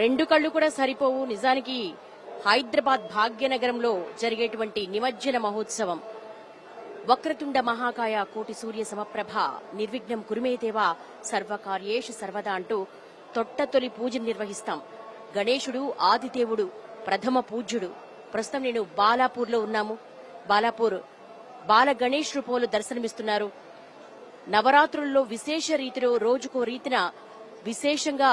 రెండు కళ్ళు కూడా సరిపోవు. నిజానికి హైదరాబాద్ భాగ్యనగరంలో జరిగేటువంటి నిమజ్జన మహోత్సవం. వక్రతుండ మహాకాయ కోటి సూర్య సమప్రభ నిర్విఘ్నం కురుమేదేవా సర్వకార్యేషు సర్వదా అంటూ తొట్టతొలి పూజను నిర్వహిస్తాం. గణేశుడు ఆదిదేవుడు ప్రథమ పూజ్యుడు. ప్రస్తుతం నేను బాలాపూర్లో ఉన్నాము. బాలాపూర్ బాల గణేష్ రూపంలో దర్శనమిస్తున్నారు. నవరాత్రుల్లో విశేష రీతిలో రోజుకో రీతిన విశేషంగా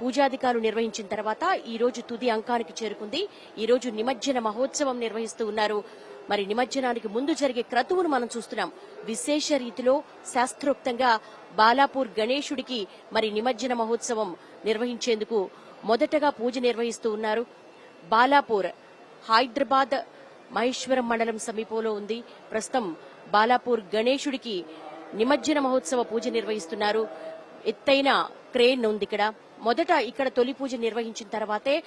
పూజాధికారులు నిర్వహించిన తర్వాత ఈ రోజు తుది అంకానికి చేరుకుంది. ఈ రోజు నిమజ్జన మహోత్సవం నిర్వహిస్తూ ఉన్నారు. మరి నిమజ్జనానికి ముందు జరిగే క్రతువును మనం చూస్తున్నాం. విశేష రీతిలో శాస్త్రోక్తంగా బాలాపూర్ గణేశుడికి మరి నిమజ్జన మహోత్సవం నిర్వహించేందుకు మొదటగా పూజ నిర్వహిస్తూ ఉన్నారు. బాలాపూర్ హైదరాబాద్ మహేశ్వరం మండలం సమీపంలో ఉంది. ప్రస్తుతం బాలాపూర్ గణేశుడికి నిమజ్జన మహోత్సవ పూజ నిర్వహిస్తున్నారు. ఎత్తైన క్రేన్ ఉంది ఇక్కడ. మొదట ఇక్కడ తొలి పూజ నిర్వహించిన తర్వాతే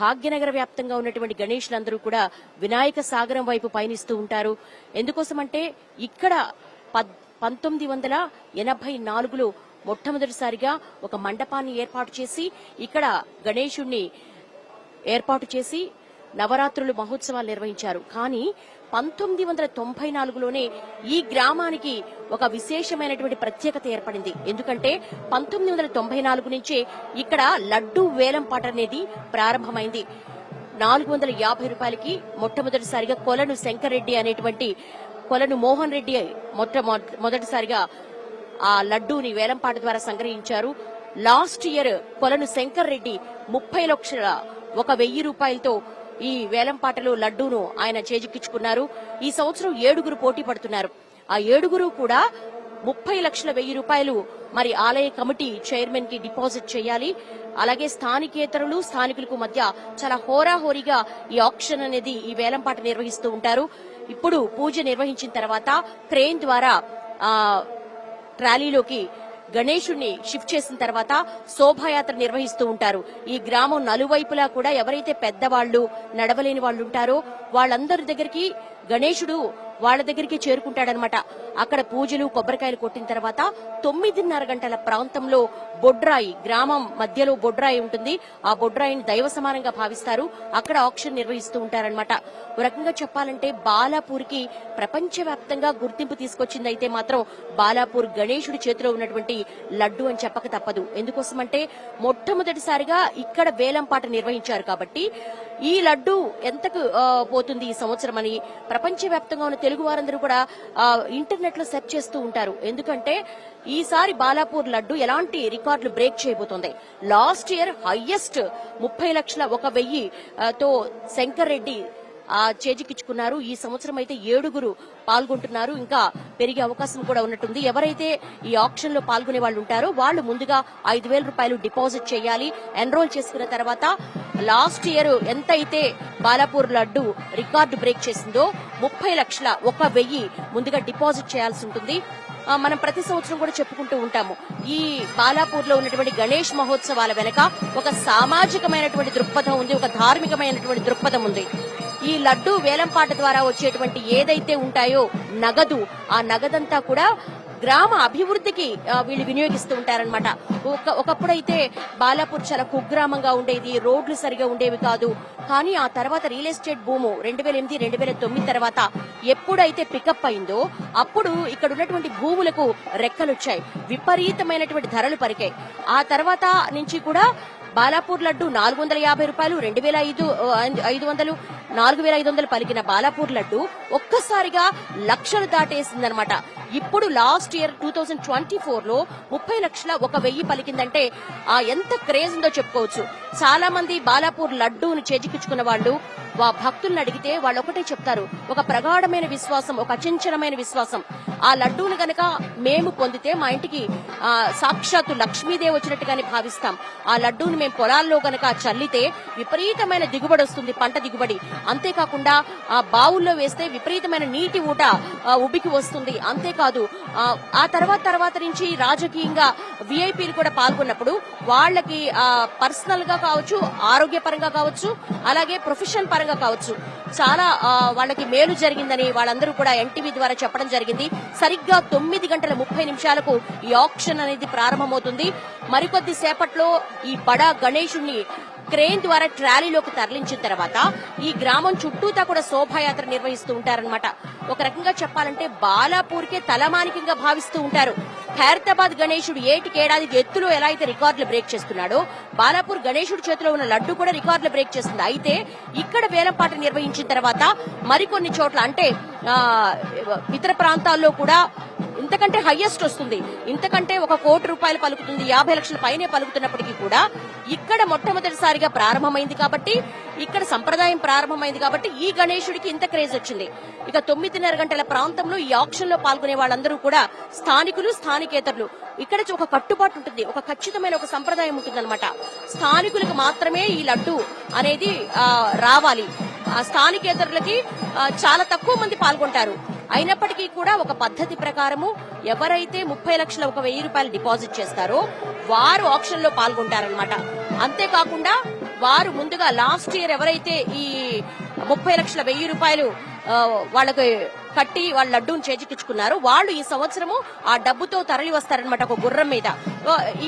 భాగ్యనగర వ్యాప్తంగా ఉన్నటువంటి గణేష్లందరూ కూడా వినాయక సాగరం వైపు పయనిస్తూ ఉంటారు. ఎందుకోసమంటే ఇక్కడ పద్- పంతొమ్మిది వందల ఎనభై నాలుగులో మొట్టమొదటిసారిగా ఒక మండపాన్ని ఏర్పాటు చేసి ఇక్కడ గణేశుణ్ణి ఏర్పాటు చేసి నవరాత్రులు మహోత్సవాలు నిర్వహించారు. కానీ పంతొమ్మిది వందల తొంభై నాలుగులోనే ఈ గ్రామానికి ఒక విశేషమైనటువంటి ప్రత్యేకత ఏర్పడింది. ఎందుకంటే పంతొమ్మిది వందల తొంభై నాలుగు నుంచే ఇక్కడ లడ్డూ వేలం పాట అనేది ప్రారంభమైంది. నాలుగు వందల యాభై రూపాయలకి మొట్టమొదటిసారిగా కొలను శంకర్రెడ్డి అనేటువంటి కొలను మోహన్ రెడ్డి మొట్ట మొదటిసారిగా ఆ లడ్డూని వేలంపాట ద్వారా సంగ్రహించారు. లాస్ట్ ఇయర్ కొలను శంకర్ రెడ్డి ముప్పై లక్షల ఒక వెయ్యి రూపాయలతో ఈ వేలంపాటలో లడ్డూను ఆయన చేజిక్కించుకున్నారు. ఈ సంవత్సరం ఏడుగురు పోటీ పడుతున్నారు. ఆ ఏడుగురు కూడా ముప్పై లక్షల వెయ్యి రూపాయలు మరి ఆలయ కమిటీ చైర్మన్కి డిపాజిట్ చేయాలి. అలాగే స్థానికేతరులు స్థానికులకు మధ్య చాలా హోరాహోరీగా ఈ ఆప్షన్ అనేది ఈ వేలంపాట నిర్వహిస్తూ ఉంటారు. ఇప్పుడు పూజ నిర్వహించిన తర్వాత క్రేన్ ద్వారా ర్యాలీలోకి ట్రాలీలోకి గణేశుణ్ణి షిఫ్ట్ చేసిన తర్వాత శోభాయాత్ర నిర్వహిస్తూ ఉంటారు. ఈ గ్రామం నలువైపులా కూడా ఎవరైతే పెద్దవాళ్ళు నడవలేని వాళ్ళు ఉంటారో వాళ్ళందరి దగ్గరికి గణేశుడు వాళ్ళ దగ్గరికి చేరుకుంటాడనమాట. అక్కడ పూజలు కొబ్బరికాయలు కొట్టిన తర్వాత తొమ్మిదిన్నర గంటల ప్రాంతంలో బొడ్రాయి గ్రామం మధ్యలో బొడ్రాయి ఉంటుంది. ఆ బొడ్రాయిని దైవ సమానంగా భావిస్తారు. అక్కడ ఆక్షన్ నిర్వహిస్తూ ఉంటారనమాట. ఒక రకంగా చెప్పాలంటే బాలాపూర్కి ప్రపంచవ్యాప్తంగా గుర్తింపు తీసుకొచ్చింది అయితే మాత్రం బాలాపూర్ గణేశుడి చేతిలో ఉన్నటువంటి లడ్డు అని చెప్పక తప్పదు. ఎందుకోసమంటే మొట్టమొదటిసారిగా ఇక్కడ వేలంపాట నిర్వహించారు కాబట్టి ఈ లడ్డు ఎంతకు పోతుంది ఈ సంవత్సరం అని ప్రపంచవ్యాప్తంగా ఉన్న తెలుగు వారందరూ కూడా ఇంటర్నెట్లో సెర్చ్ చేస్తూ ఉంటారు. ఎందుకంటే ఈసారి బాలాపూర్ లడ్డు ఎలాంటి రికార్డులు బ్రేక్ చేయబోతోంది. లాస్ట్ ఇయర్ హైయెస్ట్ ముప్పై లక్షల ఒక వెయ్యి తో శంకర్ రెడ్డి చేజిక్కించుకున్నారు. ఈ సంవత్సరం అయితే ఏడుగురు పాల్గొంటున్నారు. ఇంకా పెరిగే అవకాశం కూడా ఉన్నట్టుంది. ఎవరైతే ఈ ఆప్షన్లో పాల్గొనే వాళ్ళు ఉంటారో వాళ్ళు ముందుగా ఐదు వేల రూపాయలు డిపాజిట్ చేయాలి. ఎన్రోల్ చేసుకున్న తర్వాత లాస్ట్ ఇయర్ ఎంత అయితే బాలాపూర్ లడ్డు రికార్డు బ్రేక్ చేసిందో ముప్పై లక్షల ఒక వెయ్యి ముందుగా డిపాజిట్ చేయాల్సి ఉంటుంది. మనం ప్రతి సంవత్సరం కూడా చెప్పుకుంటూ ఉంటాము. ఈ బాలాపూర్లో ఉన్నటువంటి గణేష్ మహోత్సవాల వెనక ఒక సామాజికమైనటువంటి దృక్పథం ఉంది ఒక ధార్మికమైనటువంటి దృక్పథం ఉంది. ఈ లడ్డు వేలంపాట ద్వారా వచ్చేటువంటి ఏదైతే ఉంటాయో నగదు ఆ నగదంతా కూడా గ్రామ అభివృద్ధికి వీళ్ళు వినియోగిస్తూ ఉంటారనమాట ఒక ఒకప్పుడైతే బాలాపూర్ చాలా కుగ్రామంగా ఉండేది రోడ్లు సరిగా ఉండేవి కాదు. కానీ ఆ తర్వాత రియల్ ఎస్టేట్ భూము రెండు వేల ఎనిమిది రెండు వేల తొమ్మిది తర్వాత ఎప్పుడైతే పికప్ అయిందో అప్పుడు ఇక్కడ ఉన్నటువంటి భూములకు రెక్కలు వచ్చాయి విపరీతమైనటువంటి ధరలు పరికాయి ఆ తర్వాత నుంచి కూడా బాలాపూర్ లడ్డు నాలుగు వందల యాభై రూపాయలు రెండు వేల ఐదు ఐదు వందలు నాలుగు వేల ఐదు వందలు పలికిన బాలాపూర్ లడ్డు ఒక్కసారిగా లక్షలు దాటేసిందనమాట. ఇప్పుడు last year two thousand twenty ఫోర్లో ముప్పై లక్షల ఒక వెయ్యి పలికిందంటే ఆ ఎంత క్రేజ్ ఉందో చెప్పుకోవచ్చు. చాలా మంది బాలాపూర్ లడ్డూను చేజిక్కించుకున్న వాళ్ళు వా భక్తులను అడిగితే వాళ్ళు ఒకటే చెప్తారు. ఒక ప్రగాఢమైన విశ్వాసం ఒక అచంచలమైన విశ్వాసం. ఆ లడ్డూని గనక మేము పొందితే మా ఇంటికి సాక్షాత్తు లక్ష్మీదేవి వచ్చినట్టుగానే భావిస్తాం. ఆ లడ్డూని మేము పొలాల్లో గనక చల్లితే విపరీతమైన దిగుబడి వస్తుంది పంట దిగుబడి. అంతేకాకుండా ఆ బావుల్లో వేస్తే విపరీతమైన నీటి ఊట ఉబికి వస్తుంది. అంతేకాదు ఆ, ఆ తర్వాత తర్వాత నుంచి రాజకీయంగా విఐపీలు కూడా పాల్గొన్నప్పుడు వాళ్ళకి పర్సనల్గా కావచ్చు ఆరోగ్యపరంగా కావచ్చు అలాగే ప్రొఫెషన్ పరంగా కావచ్చు. చాలా వాళ్ళకి మేలు జరిగిందని వాళ్ళందరూ కూడా ఎన్టీవీ ద్వారా చెప్పడం జరిగింది. సరిగ్గా తొమ్మిది గంటల ముప్పై నిమిషాలకు ఈ ఆప్షన్ అనేది ప్రారంభమవుతుంది. మరికొద్ది సేపట్లో ఈ బడా గణేశుణ్ణి క్రేన్ ద్వారా ట్రాలీలోకి తరలించిన తర్వాత ఈ గ్రామం చుట్టూతా కూడా శోభాయాత్ర నిర్వహిస్తూ ఉంటారనమాట ఒక రకంగా చెప్పాలంటే బాలాపూర్కే తలమానికంగా భావిస్తూ ఉంటారు. ఖైరతాబాద్ గణేశుడు ఏటికేడాది ఎత్తులో ఎలా అయితే రికార్డులు బ్రేక్ చేస్తున్నాడో బాలాపూర్ గణేశుడి చేతిలో ఉన్న లడ్డు కూడా రికార్డులు బ్రేక్ చేస్తుంది. అయితే ఇక్కడ వేలంపాట నిర్వహించిన తర్వాత మరికొన్ని చోట్ల అంటే ఇతర ప్రాంతాల్లో కూడా ఇంతకంటే హైయెస్ట్ వస్తుంది. ఇంతకంటే ఒక కోటి రూపాయలు పలుకుతుంది యాభై లక్షల పైనే పలుకుతున్నప్పటికీ కూడా ఇక్కడ మొట్టమొదటిసారిగా ప్రారంభమైంది కాబట్టి ఇక్కడ సంప్రదాయం ప్రారంభమైంది కాబట్టి ఈ గణేశుడికి ఇంత క్రేజ్ వచ్చింది. ఇక తొమ్మిదిన్నర గంటల ప్రాంతంలో ఈ ఆక్షన్లో పాల్గొనే వాళ్ళందరూ కూడా స్థానికులు స్థానికేతరులు. ఇక్కడ ఒక కట్టుబాటు ఉంటుంది ఒక ఖచ్చితమైన ఒక సంప్రదాయం ఉంటుంది స్థానికులకు మాత్రమే ఈ లడ్డు అనేది రావాలి. ఆ స్థానికేతరులకి చాలా తక్కువ మంది పాల్గొంటారు. అయినప్పటికీ కూడా ఒక పద్ధతి ప్రకారము ఎవరైతే ముప్పై లక్షల ఒక వెయ్యి రూపాయలు డిపాజిట్ చేస్తారో వారు ఆప్షన్లో పాల్గొంటారనమాట అంతేకాకుండా వారు ముందుగా లాస్ట్ ఇయర్ ఎవరైతే ఈ ముప్పై లక్షల వెయ్యి రూపాయలు వాళ్ళకి కట్టి వాళ్ళ లడ్డూని చేజిక్కించుకున్నారు వాళ్ళు ఈ సంవత్సరము ఆ డబ్బుతో తరలి వస్తారనమాట ఒక గుర్రం మీద.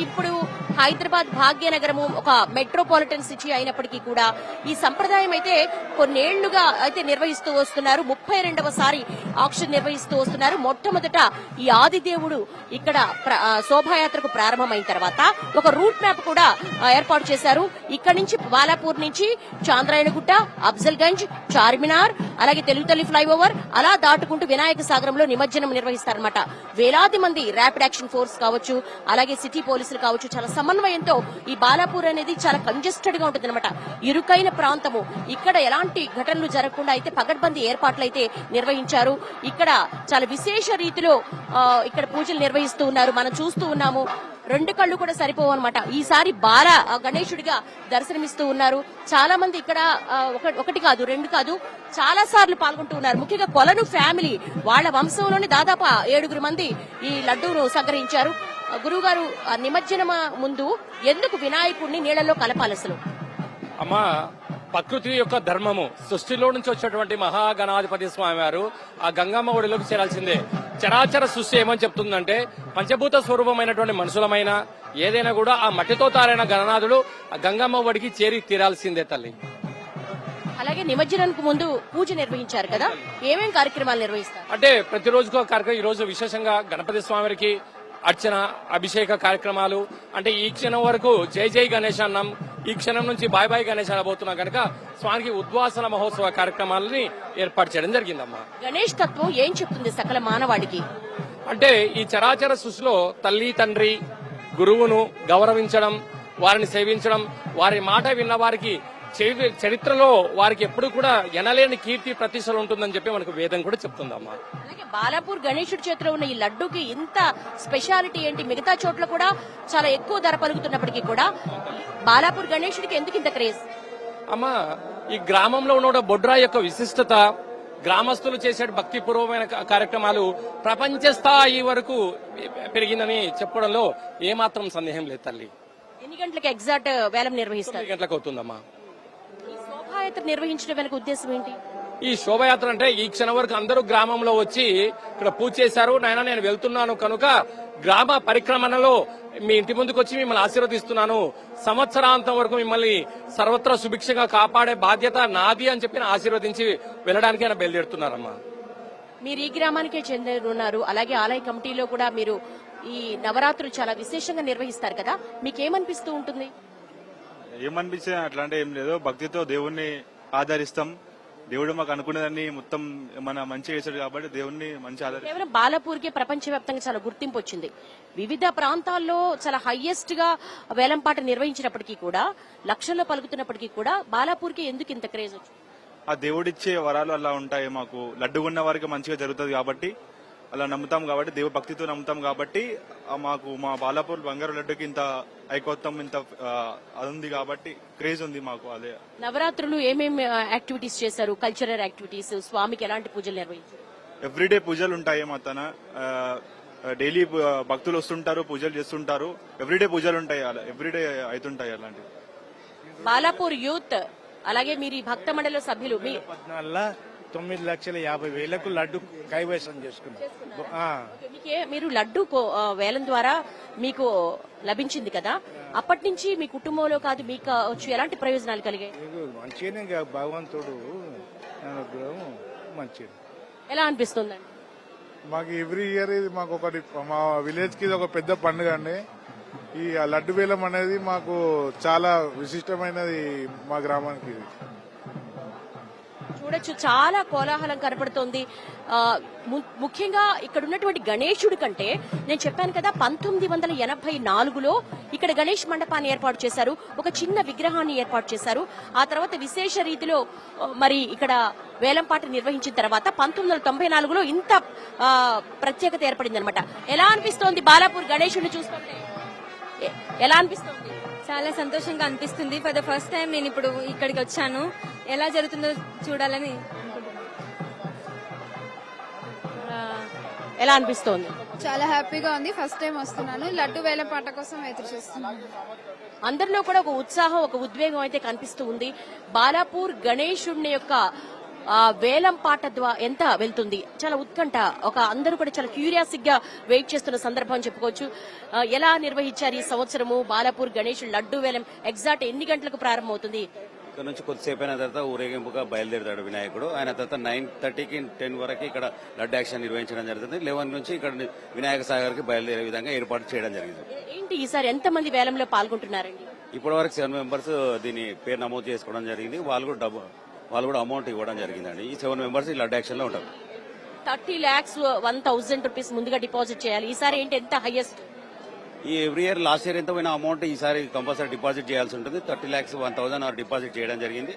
ఇప్పుడు హైదరాబాద్ భాగ్యనగరము ఒక మెట్రోపాలిటన్ సిటీ అయినప్పటికీ కూడా ఈ సంప్రదాయం అయితే కొన్నేళ్ళుగా అయితే నిర్వహిస్తూ వస్తున్నారు. ముప్పై రెండవసారి ఆక్షన్ నిర్వహిస్తూ వస్తున్నారు. మొట్టమొదట ఈ ఆదిదేవుడు ఇక్కడ ప్ర- శోభాయాత్రకు ప్రారంభమైన తర్వాత ఒక రూట్ మ్యాప్ కూడా ఏర్పాటు చేశారు. ఇక్కడ నుంచి బాలాపూర్ నుంచి చాంద్రాయణగుట్ట అఫ్జల్ గంజ్ చార్మినార్ అలాగే తెలుగు తల్లి ఫ్లైఓవర్ అలా దాటుకుంటూ వినాయక సాగరంలో నిమజ్జనం నిర్వహిస్తారనమాట వేలాది మంది ర్యాపిడ్ యాక్షన్ ఫోర్స్ కావచ్చు అలాగే సిటీ పోలీసులు కావచ్చు చాలా సమన్వయంతో ఈ బాలాపూర్ అనేది చాలా కంజెస్టెడ్గా ఉంటుంది ఇరుకైన ప్రాంతము. ఇక్కడ ఎలాంటి ఘటనలు జరగకుండా అయితే పగడ్బందీ ఏర్పాట్లు అయితే నిర్వహించారు. ఇక్కడ చాలా విశేష రీతిలో ఇక్కడ పూజలు నిర్వహిస్తూ ఉన్నారు. మనం చూస్తూ ఉన్నాము. రెండు కళ్ళు కూడా సరిపోవు అనమాట ఈసారి బాల గణేశుడిగా దర్శనమిస్తూ ఉన్నారు. చాలా మంది ఇక్కడ ఒక- ఒకటి కాదు రెండు కాదు చాలా సార్లు పాల్గొంటూ ఉన్నారు. ముఖ్యంగా కొలను ఫ్యామిలీ వాళ్ళ వంశంలోని దాదాపు ఏడుగురు మంది ఈ లడ్డూను సంగ్రహించారు. ఆ, గురువు గారు ఆ, నిమజ్జనం ముందు ఎందుకు వినాయకుడిని నీళ్ళలో కలపాలి అసలు? అమ్మా ప్రకృతి యొక్క ధర్మము. సృష్టిలో నుంచి వచ్చినటువంటి మహాగణాధిపతి స్వామి వారు ఆ గంగమ్మ ఒడిలోకి చేరాల్సిందే. చరాచర సృష్టి ఏమని చెప్తుందంటే పంచభూత స్వరూపమైనటువంటి మనుషులమైన ఏదైనా కూడా ఆ మట్టితో తారైన గణనాథుడు ఆ గంగమ్మ ఒడికి చేరి తీరాల్సిందే తల్లి. అలాగే నిమజ్జనానికి ముందు పూజ నిర్వహించారు కదా ఏమేం కార్యక్రమాలు నిర్వహిస్తారు? అంటే ప్రతిరోజుకు ఒక కార్యక్రమం ఈ రోజు విశేషంగా గణపతి స్వామికి అర్చన అభిషేక కార్యక్రమాలు. అంటే ఈ క్షణం వరకు జై జై గణేష్ అన్నాం. ఈ క్షణం నుంచి బాయ్ బాయ్ గణేష్ అనబోతున్నాం కనుక స్వామికి ఉద్వాసన మహోత్సవ కార్యక్రమాలని ఏర్పాటు చేయడం జరిగిందమ్మా. గణేష్ తత్వం ఏం చెప్తుంది సకల మానవాళికి అంటే ఈ చరాచర సృష్టిలో తల్లి తండ్రి గురువును గౌరవించడం వారిని సేవించడం వారి మాట విన్న వారికి చరిత్రలో వారికి ఎప్పుడు కూడా ఎనలేని కీర్తి ప్రతిష్టలు ఉంటుందని చెప్పి మనకు వేదం కూడా చెప్తుందమ్మా. అలాగే బాలాపూర్ గణేశుడి చేతిలో ఉన్న ఈ లడ్డూకి ఇంత స్పెషాలిటీ ఏంటి? మిగతా చోట్ల కూడా చాలా ఎక్కువ ధర పలుకుతున్నప్పటికీ కూడా బాలాపూర్ గణేశుడికి ఎందుకు ఇంత క్రేజ్? అమ్మా ఈ గ్రామంలో ఉన్న బొడ్రా యొక్క విశిష్టత గ్రామస్తులు చేసే భక్తిపూర్వమైన కార్యక్రమాలు ప్రపంచ స్థాయి వరకు పెరిగిందని చెప్పడంలో ఏమాత్రం సందేహం లేదు తల్లి. ఎన్ని గంటలకు ఎగ్జాక్ట్ వేలం నిర్వహిస్తారు? గంటలకు అవుతుందమ్మా. శోభాయాత్ర నిర్వహించడం వెనక ఉద్దేశం ఏంటి? ఈ శోభయాత్ర అంటే ఈ క్షణం వరకు అందరూ గ్రామంలో వచ్చి ఇక్కడ పూజ చేశారు. నాయన నేను వెళ్తున్నాను కనుక గ్రామ పరిక్రమణలో మీ ఇంటి ముందుకు వచ్చి మిమ్మల్ని ఆశీర్వదిస్తున్నాను. సంవత్సరాంతం వరకు మిమ్మల్ని సర్వత్రా సుభిక్షంగా కాపాడే బాధ్యత నాది అని చెప్పి ఆశీర్వదించి వెళ్ళడానికి ఆయన బయలుదేరుతున్నారమ్మా. మీరు ఈ గ్రామానికే చెందినున్నారు అలాగే ఆలయ కమిటీలో కూడా మీరు ఈ నవరాత్రులు చాలా విశేషంగా నిర్వహిస్తారు కదా. మీకేమనిపిస్తూ ఉంటుంది? ఏమనిపించే అట్లా అంటే ఏం లేదు. భక్తితో దేవుణ్ణి ఆదరిస్తాం. దేవుడు మాకు అనుకునేదాన్ని మొత్తం మన మంచి చేశాడు కాబట్టి దేవుణ్ణి మంచి ఆదరి కేవలం బాలాపూర్కే ప్రపంచవ్యాప్తంగా చాలా గుర్తింపు వచ్చింది. వివిధ ప్రాంతాల్లో చాలా హైయెస్ట్గా వేలంపాట నిర్వహించినప్పటికీ కూడా లక్షల్లో పలుకుతున్నప్పటికీ కూడా బాలాపూర్కే ఎందుకు ఇంత క్రేజ్ వచ్చింది? ఆ దేవుడిచ్చే వరాలు అలా ఉంటాయి మాకు. లడ్డుకున్న వారికి మంచిగా జరుగుతుంది కాబట్టి అలా నమ్ముతాం కాబట్టి దేవుడు భక్తితో నమ్ముతాం కాబట్టి మాకు మా బాలాపూర్ బంగారు లడ్డుకి ఇంత ఐకోత్తం ఇంత అది ఉంది కాబట్టి క్రేజ్ ఉంది మాకు అదే. నవరాత్రులు ఏమేమి యాక్టివిటీస్ చేశారు? కల్చరల్ యాక్టివిటీస్ స్వామికి ఎలాంటి పూజలు నిర్వహించారు? ఎవ్రీడే పూజలు ఉంటాయి మా తన. డైలీ భక్తులు వస్తుంటారు పూజలు చేస్తుంటారు. ఎవ్రీడే పూజలు ఉంటాయి అలా ఎవ్రీడే అవుతుంటాయి అలాంటివి. బాలాపూర్ యూత్ అలాగే మీరు ఈ భక్త మండలి సభ్యులు మీ పద్నాలుగులో తొమ్మిది లక్షల యాభై వేలకు లడ్డు కైవసం చేసుకున్నాం. మీరు లడ్డు వేలం ద్వారా మీకు లభించింది కదా? అప్పటి నుంచి మీ కుటుంబంలో కాదు మీకు వచ్చి ఎలాంటి ప్రయోజనాలు కలిగాయి? మంచిగానే భగవంతుడు అనుగ్రహం మంచిది. ఎలా అనిపిస్తుందండి? మాకు ఎవ్రీ ఇయర్ ఇది మాకు ఒకటి మా విలేజ్కి ఒక పెద్ద పండుగ అండి. ఈ లడ్డు వేలం అనేది మాకు చాలా విశిష్టమైనది మా గ్రామానికి. చూడొచ్చు చాలా కోలాహలం కనపడుతోంది. ము- ముఖ్యంగా ఇక్కడ ఉన్నటువంటి గణేశుడి కంటే నేను చెప్పాను కదా పంతొమ్మిది వందల ఎనభై నాలుగులో ఇక్కడ గణేష్ మండపాన్ని ఏర్పాటు చేశారు. ఒక చిన్న విగ్రహాన్ని ఏర్పాటు చేశారు. ఆ తర్వాత విశేష రీతిలో మరి ఇక్కడ వేలంపాట నిర్వహించిన తర్వాత పంతొమ్మిది వందల తొంభై నాలుగులో ఇంత ప్రత్యేకత ఏర్పడింది అనమాట ఎలా అనిపిస్తోంది బాలాపూర్ గణేశుడిని చూస్తుంటే? ఎలా అనిపిస్తోంది? చాలా సంతోషంగా అనిపిస్తుంది. ఫర్ ద ఫస్ట్ టైం నేను ఇప్పుడు ఇక్కడికి వచ్చాను. ఎలా జరుగుతుందో చూడాలని ఎలా అనిపిస్తోంది? చాలా హ్యాపీగా ఉంది. ఫస్ట్ టైం వస్తున్నాను. లడ్డు వేల పాట కోసం ఎదురు చూస్తున్నాను. అందరిలో కూడా ఒక ఉత్సాహం ఒక ఉద్వేగం అయితే కనిపిస్తూ ఉంది. బాలాపూర్ గణేశుడిని యొక్క వేలం పాట ద్వారా ఎంత వెళ్తుంది? చాలా ఉత్కంఠ. ఒక అందరూ కూడా చాలా క్యూరియాసిక్గా వెయిట్ చేస్తున్న సందర్భం చెప్పుకోవచ్చు. ఆ, ఎలా నిర్వహించారు ఈ సంవత్సరము? బాలాపూర్ గణేశుడు లడ్డు వేలం ఎగ్జాక్ట్ ఎన్ని గంటలకు ప్రారంభమవుతుంది? ఇక్కడ నుంచి కొద్దిసేపు అయిన తర్వాత ఊరేగింపుగా బయలుదేరుతాడు వినాయకుడు. ఆయన తర్వాత నైన్ థర్టీకి టెన్ వరకు ఇక్కడ లడ్డు యాక్షన్ నిర్వహించడం జరుగుతుంది. లెవెన్ నుంచి ఇక్కడ వినాయక సాగర్కి బయలుదేరే విధంగా ఏర్పాటు చేయడం జరిగింది. ఏంటి ఈసారి ఎంత మంది వేలంలో పాల్గొంటున్నారండి? ఇప్పటి వరకు సెవెన్ మెంబర్స్ దీని పేరు నమోదు చేసుకోవడం జరిగింది. వాళ్ళు కూడా డబ్బు వాళ్ళు కూడా అమౌంట్ ఇవ్వడం జరిగిందండి. ఈ సెవెన్ మెంబర్స్ ఇలా లడ్డు యాక్షన్లో ఉంటారు. Thirty lakhs one thousand rupees ముందుగా డిపాజిట్ చేయాలి. ఈసారి ఏంటి ఎంత హైయెస్ట్ ఈ ఎవ్రీ ఇయర్ లాస్ట్ ఇయర్ ఎంత పోయిన అమౌంట్ ఈసారి కంపల్సరీ డిపాజిట్ చేయాల్సి ఉంటుంది. Thirty lakhs one thousand are deposit చేయడం జరిగింది.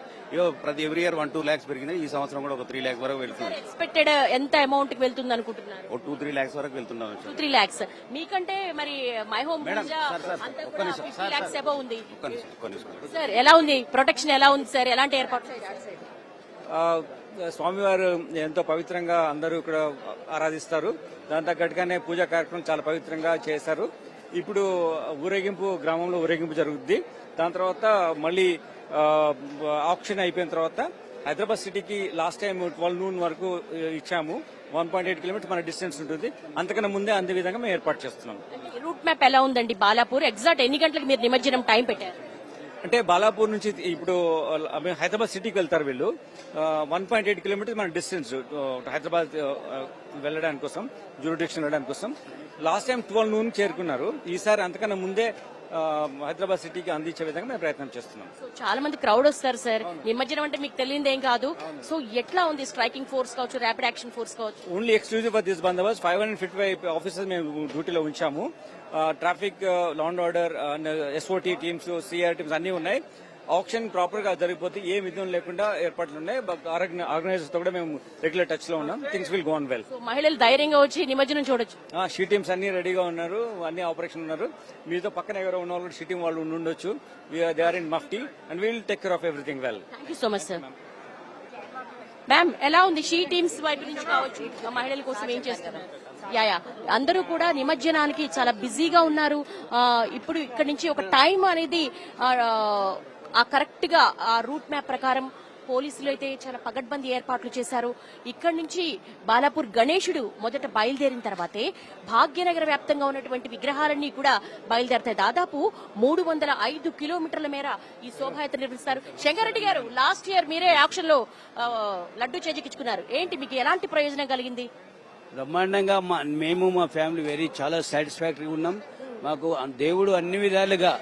ప్రతి every year one two lakhs పెరిగింది. ఈ సంవత్సరం కూడా ఒక త్రీ ల్యాక్స్ వరకు వెళ్తుంది. ఎక్స్పెక్టెడ్ ఎంత అమౌంట్కి వెళ్తుంది అనుకుంటున్నారు? ఒక టూ త్రీ ల్యాక్స్ వరకు వెళ్తున్నాం టూ త్రీ ల్యాక్స్ మీకంటే మరి my home madam, sir, lakhs. Above ఉంది. ఎలా ఉంది? ప్రొటెక్షన్ ఎలా ఉంది సార్ ఎలాంటి ఏర్పాటు ఆ, స్వామివారు ఎంతో పవిత్రంగా అందరూ ఇక్కడ ఆరాధిస్తారు. దాని తగ్గట్టుగానే పూజా కార్యక్రమం చాలా పవిత్రంగా చేశారు. ఇప్పుడు ఊరేగింపు గ్రామంలో ఊరేగింపు జరుగుద్ది. దాని తర్వాత మళ్ళీ ఆప్షన్ అయిపోయిన తర్వాత హైదరాబాద్ సిటీకి లాస్ట్ టైం ట్వెల్వ్ నూన్ వరకు ఇచ్చాము. వన్ పాయింట్ ఎయిట్ కిలోమీటర్ మన డిస్టెన్స్ ఉంటుంది. అంతకన్నా ముందే అందే విధంగా మేము ఏర్పాటు చేస్తున్నాం. రూట్ మ్యాప్ ఎలా ఉందండి బాలాపూర్? ఎగ్జాక్ట్ ఎన్ని గంటలకు మీరు నిమజ్జనం టైం పెట్టారు? అంటే బాలాపూర్ నుంచి ఇప్పుడు హైదరాబాద్ సిటీకి వెళ్తారు వీళ్ళు. వన్ పాయింట్ ఎయిట్ కిలోమీటర్స్ మన డిస్టెన్స్ హైదరాబాద్ వెళ్ళడానికి కోసం జ్యూరిడిక్షన్ వెళ్ళడానికి కోసం. లాస్ట్ టైం ట్వెల్వ్ నూన్ చేరుకున్నారు. ఈసారి అంతకన్నా ముందే హైదరాబాద్ సిటీకి అందించే విధంగా మేము ప్రయత్నం చేస్తున్నాం. చాలా మంది క్రౌడ్ వస్తారు సార్ నిమజ్జనం అంటే మీకు తెలియదు ఏం కాదు సో ఎట్లా ఉంది స్ట్రైకింగ్ ఫోర్స్ కావచ్చు ర్యాపిడ్ యాక్షన్ ఫోర్స్ కావచ్చు? Only exclusive for this Bandobast five hundred fifty five officers మేము డ్యూటీలో ఉంచాము. Traffic law and order SOT teams CR teams అన్ని ఉన్నాయి. ఆప్షన్ ప్రాపర్గా జరిగిపోతే ఏ విధం లేకుండా ఏర్పాట్లు ఉన్నాయి. ఆర్గనైజర్స్తో కూడా మేము రెగ్యులర్ టచ్లో ఉన్నాం. థింగ్స్ విల్ గోన్ వెల్ మహిళలు ధైర్యంగా వచ్చి నిమజ్జనం చూడొచ్చు. షీ టీమ్స్ అన్ని రెడీగా ఉన్నారు. అన్ని ఆపరేషన్ ఉన్నారు. మీతో పక్కన ఎవరో ఉన్న వాళ్ళు షీ టీమ్ వాళ్ళు ఉండి ఉండొచ్చు. They are in mufti and will take care of everything well so much sir ma'am ఎలా ఉంది షీ టీమ్స్ వైపు నుంచి కావచ్చు? మహిళల కోసం ఏం చేస్తున్నారు? Yeah yeah. అందరూ కూడా నిమజ్జనానికి చాలా బిజీగా ఉన్నారు. ఇప్పుడు ఇక్కడ నుంచి ఒక టైం అనేది ఆ, కరెక్ట్గా ఆ రూట్ మ్యాప్ ప్రకారం పోలీసులు అయితే చాలా పగడ్బందీ ఏర్పాట్లు చేశారు. ఇక్కడి నుంచి బాలాపూర్ గణేశుడు మొదట బయలుదేరిన తర్వాతే భాగ్యనగర వ్యాప్తంగా ఉన్నటువంటి విగ్రహాలన్నీ కూడా బయలుదేరతాయి. దాదాపు మూడు వందల ఐదు కిలోమీటర్ల మేర ఈ శోభాయాత్ర నిర్వహిస్తారు. శంకరెడ్డి గారు లాస్ట్ ఇయర్ మీరే యాక్షన్లో లడ్డు చేజికిచ్చుకున్నారు ఏంటి మీకు ఎలాంటి ప్రయోజనం కలిగింది? బ్రహ్మాండంగా మా మేము మా ఫ్యామిలీ వెరీ చాలా సాటిస్ఫాక్టరీ ఉన్నాం. మాకు దేవుడు అన్ని విధాలుగా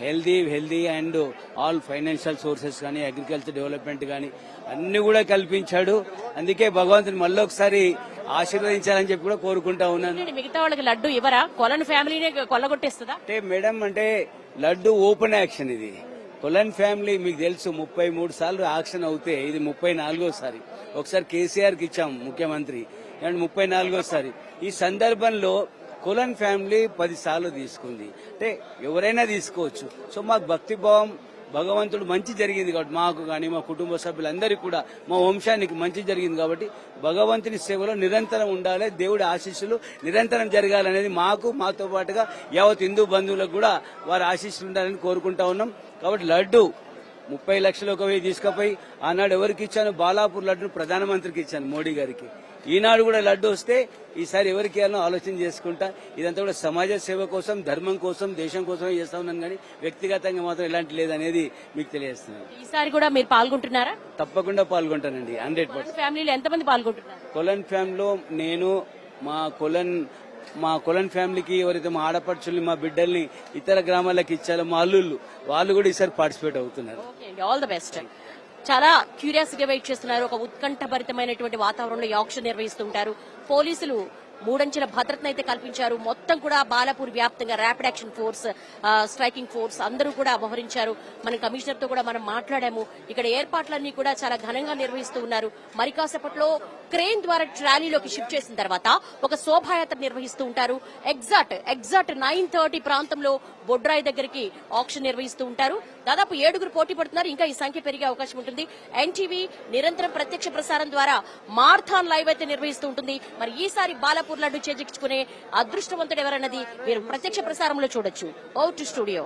healthy healthy and all financial sources కానీ అగ్రికల్చర్ డెవలప్మెంట్ కానీ అన్ని కూడా కల్పించాడు. అందుకే భగవంతుని మళ్ళీ ఒకసారి ఆశీర్వదించాలని చెప్పి కూడా కోరుకుంటా ఉన్నాను. మిగతా వాళ్ళకి లడ్డు ఇవ్వరా? కొలను ఫ్యామిలీనే కొల్లగొట్టేస్తుందా? అంటే మేడం అంటే లడ్డు ఓపెన్ యాక్షన్ ఇది. కొలన్ ఫ్యామిలీ మీకు తెలుసు ముప్పై మూడు సార్లు యాక్షన్ అవుతే ఇది ముప్పై నాలుగోసారి. ఒకసారి కేసీఆర్కి ఇచ్చాం ముఖ్యమంత్రి. అండ్ ముప్పై నాలుగోసారి. ఈ సందర్భంలో కొలన్ ఫ్యామిలీ పదిసార్లు తీసుకుంది. అంటే ఎవరైనా తీసుకోవచ్చు. సో మాకు భక్తిభావం భగవంతుడు మంచి జరిగింది కాబట్టి మాకు కానీ మా కుటుంబ సభ్యులందరికీ కూడా మా వంశానికి మంచి జరిగింది కాబట్టి భగవంతుని సేవలో నిరంతరం ఉండాలి దేవుడి ఆశీస్సులు నిరంతరం జరగాలనేది మాకు మాతో పాటుగా యావత్ హిందూ బంధువులకు కూడా వారి ఆశీస్సులు ఉండాలని కోరుకుంటా ఉన్నాం. కాబట్టి లడ్డు ముప్పై లక్షలు ఒక వెయ్యి తీసుకుపోయి ఆనాడు ఎవరికి ఇచ్చాను బాలాపూర్ లడ్డు ప్రధానమంత్రికి ఇచ్చాను మోడీ గారికి. ఈనాడు కూడా లడ్డు వస్తే ఈసారి ఎవరికి ఇవ్వాలో ఆలోచన చేసుకుంటా? ఇదంతా కూడా సమాజ సేవ కోసం ధర్మం కోసం దేశం కోసం చేస్తా ఉన్నాను కానీ వ్యక్తిగతంగా మాత్రం ఎలాంటి లేదనేది మీకు తెలియజేస్తున్నాను. ఈసారి కూడా మీరు పాల్గొంటున్నారా? తప్పకుండా పాల్గొంటానండి హండ్రెడ్ పర్సెంట్. ఫ్యామిలీలో ఎంతమంది పాల్గొంటున్నారు? కొలన్ ఫ్యామిలీలో నేను మా కొలన్ మా కొలన్ ఫ్యామిలీకి ఎవరైతే మా ఆడపడుచుల్ని మా బిడ్డల్ని ఇతర గ్రామాలకు ఇచ్చారో మా అల్లుళ్ళు వాళ్ళు కూడా ఈసారి పార్టిసిపేట్ అవుతున్నారు. All the best. చాలా క్యూరియస్గా వెయిట్ చేస్తున్నారు. ఒక ఉత్కంఠభరితమైనటువంటి వాతావరణంలో ఈ ఆక్షన్ నిర్వహిస్తుంటారు. పోలీసులు మూడంచెల భద్రతను అయితే కల్పించారు. మొత్తం కూడా బాలాపూర్ వ్యాప్తంగా rapid action force striking force అందరూ కూడా మోహరించారు మన కమిషనర్తో కూడా మనం మాట్లాడాము. ఇక్కడ ఏర్పాట్లన్నీ కూడా చాలా ఘనంగా నిర్వహిస్తూ ఉన్నారు. మరి కాసేపట్లో క్రెయిన్ ద్వారా ట్రాలీలోకి షిఫ్ట్ చేసిన తర్వాత ఒక శోభాయాత్ర నిర్వహిస్తూ ఉంటారు. ఎగ్జాక్ట్ ఎగ్జాక్ట్ నైన్ థర్టీ ప్రాంతంలో బొడ్రాయి దగ్గరికి ఆక్షన్ నిర్వహిస్తూ ఉంటారు. దాదాపు ఏడుగురు పోటీ పడుతున్నారు. ఇంకా ఈ సంఖ్య పెరిగే అవకాశం ఉంటుంది. ఎన్టీవీ నిరంతరం ప్రత్యక్ష ప్రసారం ద్వారా మార్థాన్ లైవ్ అయితే నిర్వహిస్తూ ఉంటుంది. మరి ఈసారి బాలాపూర్ లడ్డు చేజిక్చుకునే అదృష్టవంతుడు ఎవరన్నది మీరు ప్రత్యక్ష ప్రసారంలో చూడొచ్చు. Over to studio.